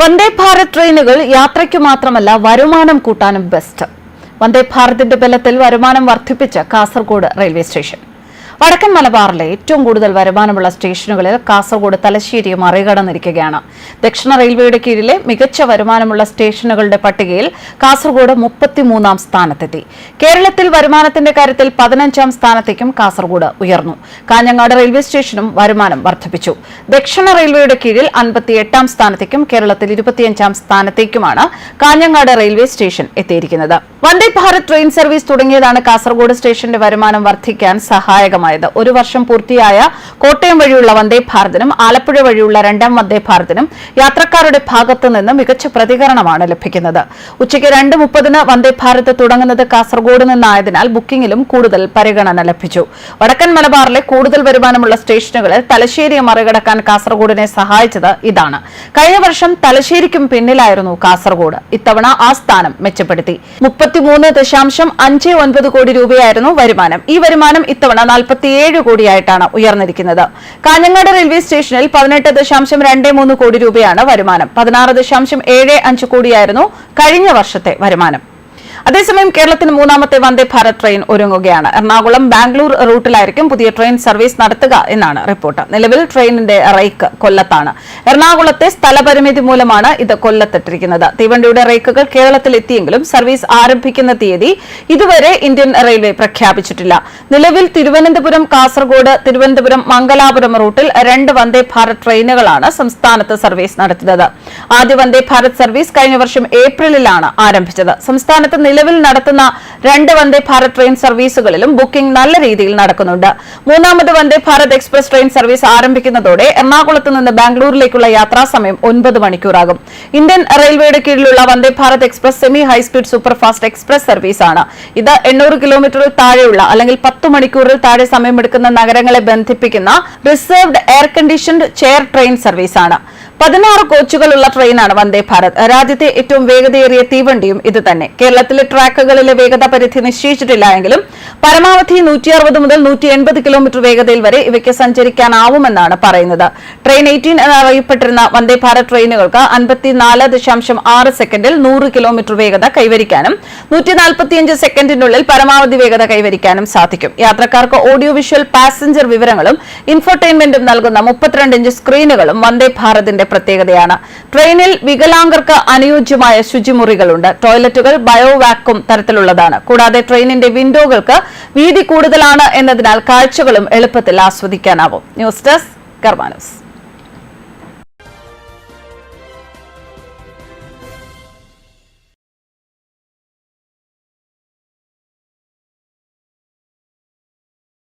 വന്ദേ ഭാരത് ട്രെയിനുകൾ യാത്രയ്ക്ക് മാത്രമല്ല വരുമാനം കൂട്ടാനും ബെസ്റ്റ്. വന്ദേ ഭാരതിന്റെ ബലത്തിൽ വരുമാനം വർദ്ധിപ്പിച്ച് കാസർഗോഡ് റെയിൽവേ സ്റ്റേഷൻ. വടക്കൻ മലബാറിലെ ഏറ്റവും കൂടുതൽ വരുമാനമുള്ള സ്റ്റേഷനുകളിൽ കാസർഗോഡ് തലശ്ശേരി മറികടന്നിരിക്കുകയാണ്. ദക്ഷിണ റെയിൽവേയുടെ കീഴിലെ മികച്ച വരുമാനമുള്ള സ്റ്റേഷനുകളുടെ പട്ടികയിൽ കാസർഗോഡ് മുപ്പത്തിമൂന്നാം സ്ഥാനത്തെത്തി. കേരളത്തിൽ വരുമാനത്തിന്റെ കാര്യത്തിൽ പതിനഞ്ചാം സ്ഥാനത്തേക്കും കാസർഗോഡ് ഉയർന്നു. കാഞ്ഞങ്ങാട് റെയിൽവേ സ്റ്റേഷനും വരുമാനം വർദ്ധിപ്പിച്ചു. ദക്ഷിണ റെയിൽവേയുടെ കീഴിൽ അൻപത്തിയെട്ടാം സ്ഥാനത്തേക്കും കേരളത്തിൽ ഇരുപത്തിയഞ്ചാം സ്ഥാനത്തേക്കുമാണ് കാഞ്ഞങ്ങാട് റെയിൽവേ സ്റ്റേഷൻ എത്തിയിരിക്കുന്നത്. വന്ദേ ഭാരത് ട്രെയിൻ സർവീസ് തുടങ്ങിയതാണ് കാസർഗോഡ് സ്റ്റേഷന്റെ വരുമാനം വർദ്ധിക്കാൻ സഹായകമായത് ഒരു വർഷം പൂർത്തിയായ കോട്ടയം വഴിയുള്ള വന്ദേ ഭാരതിനും ആലപ്പുഴ വഴിയുള്ള രണ്ടാം വന്ദേ ഭാരതിനും യാത്രക്കാരുടെ ഭാഗത്തു നിന്ന് മികച്ച പ്രതികരണമാണ് ലഭിക്കുന്നത്. ഉച്ചയ്ക്ക് രണ്ട് മുപ്പതിന് വന്ദേ ഭാരത് തുടങ്ങുന്നത് കാസർഗോഡ് നിന്നായതിനാൽ ബുക്കിംഗിലും കൂടുതൽ പരിഗണന ലഭിച്ചു. വടക്കൻ മലബാറിലെ കൂടുതൽ വരുമാനമുള്ള സ്റ്റേഷനുകളിൽ തലശ്ശേരിയെ മറികടക്കാൻ കാസർഗോഡിനെ സഹായിച്ചത് ഇതാണ്. കഴിഞ്ഞ വർഷം തലശ്ശേരിക്കും പിന്നിലായിരുന്നു കാസർഗോഡ്. ഇത്തവണ ആ സ്ഥാനം മെച്ചപ്പെടുത്തി. മുപ്പത്തിമൂന്ന് ദശാംശം അഞ്ച് ഒൻപത് കോടി രൂപയായിരുന്നു വരുമാനം. ഈ വരുമാനം ഇത്തവണ നാൽപ്പത്തിയേഴ് കോടിയായിട്ടാണ് ഉയർന്നിരിക്കുന്നത്. കാഞ്ഞങ്ങാട് റെയിൽവേ സ്റ്റേഷനിൽ പതിനെട്ട് ദശാംശം രണ്ട് മൂന്ന് കോടി രൂപയാണ് വരുമാനം. പതിനാറ് ദശാംശം ഏഴ് അഞ്ച് കോടിയായിരുന്നു കഴിഞ്ഞ വർഷത്തെ വരുമാനം. അതേസമയം കേരളത്തിന് മൂന്നാമത്തെ വന്ദേ ഭാരത് ട്രെയിൻ ഒരുങ്ങുകയാണ്. എറണാകുളം ബാംഗ്ലൂർ റൂട്ടിലായിരിക്കും പുതിയ ട്രെയിൻ സർവീസ് നടത്തുക എന്നാണ് റിപ്പോർട്ട്. നിലവിൽ ട്രെയിനിന്റെ റേക്ക് കൊല്ലത്താണ്. എറണാകുളത്തെ സ്ഥലപരിമിതി മൂലമാണ് ഇത് കൊല്ലത്തിട്ടിരിക്കുന്നത് തീവണ്ടിയുടെ റേക്കുകൾ കേരളത്തിൽ എത്തിയെങ്കിലും സർവീസ് ആരംഭിക്കുന്ന തീയതി ഇതുവരെ ഇന്ത്യൻ റെയിൽവേ പ്രഖ്യാപിച്ചിട്ടില്ല. നിലവിൽ തിരുവനന്തപുരം കാസർഗോഡ് തിരുവനന്തപുരം മംഗലാപുരം റൂട്ടിൽ രണ്ട് വന്ദേ ഭാരത് ട്രെയിനുകളാണ് സംസ്ഥാനത്ത് സർവീസ് നടത്തുന്നത്. ആദ്യ വന്ദേ ഭാരത് സർവീസ് കഴിഞ്ഞ വർഷം ഏപ്രിലിലാണ് ആരംഭിച്ചത്. സംസ്ഥാനത്ത് നിലവിൽ നടത്തുന്ന രണ്ട് വന്ദേ ഭാരത് ട്രെയിൻ സർവീസുകളിലും ബുക്കിംഗ് നല്ല രീതിയിൽ നടക്കുന്നുണ്ട്. മൂന്നാമത് Vande Bharat express train service ആരംഭിക്കുന്നതോടെ എറണാകുളത്ത് നിന്ന് ബാംഗ്ലൂരിലേക്കുള്ള യാത്രാസമയം ഒൻപത് മണിക്കൂറാകും. ഇന്ത്യൻ റെയിൽവേയുടെ കീഴിലുള്ള Vande Bharat express semi high speed super fast express സർവീസാണ്. ഇത് എണ്ണൂറ് കിലോമീറ്ററിൽ താഴെയുള്ള അല്ലെങ്കിൽ പത്ത് മണിക്കൂറിൽ താഴെ സമയമെടുക്കുന്ന നഗരങ്ങളെ ബന്ധിപ്പിക്കുന്ന reserved air conditioned chair train സർവീസാണ്. പതിനാറ് കോച്ചുകളുള്ള ട്രെയിനാണ് വന്ദേ ഭാരത്. രാജ്യത്തെ ഏറ്റവും വേഗതയേറിയ തീവണ്ടിയും ഇത് തന്നെ. കേരളത്തിലെ ട്രാക്കുകളിലെ വേഗത പരിധി നിശ്ചയിച്ചിട്ടില്ല എങ്കിലും പരമാവധി നൂറ്റി അറുപത് മുതൽ നൂറ്റി എൺപത് കിലോമീറ്റർ വേഗതയിൽ വരെ ഇവയ്ക്ക് സഞ്ചരിക്കാനാവുമെന്നാണ് പറയുന്നത്. ട്രെയിൻ എയ്റ്റീൻ എന്നറിയപ്പെട്ടിരുന്ന വന്ദേ ഭാരത് ട്രെയിനുകൾക്ക് അൻപത്തിനാല് ദശാംശം ആറ് സെക്കൻഡിൽ നൂറ് കിലോമീറ്റർ വേഗത കൈവരിക്കാനും നൂറ്റി നാൽപ്പത്തിയഞ്ച് സെക്കൻഡിനുള്ളിൽ പരമാവധി വേഗത കൈവരിക്കാനും സാധിക്കും. യാത്രക്കാർക്ക് ഓഡിയോ വിഷ്വൽ പാസഞ്ചർ വിവരങ്ങളും ഇൻഫർടൈൻമെന്റും നൽകുന്ന മുപ്പത്തിരണ്ട് ഇഞ്ച് സ്ക്രീനുകളും വന്ദേ ഭാരതിന്റെ പ്രത്യേകതയാണ്. ട്രെയിനിൽ വികലാംഗർക്ക് അനുയോജ്യമായ ശുചിമുറികളുണ്ട്. ടോയ്ലറ്റുകൾ ബയോവാക്കും തരത്തിലുള്ളതാണ്. കൂടാതെ ട്രെയിനിന്റെ വിൻഡോകൾക്ക് വീതി കൂടുതലാണ് എന്നതിനാൽ കാഴ്ചകളും എളുപ്പത്തിൽ ആസ്വദിക്കാനാവും. News desk കർമാനൂസ്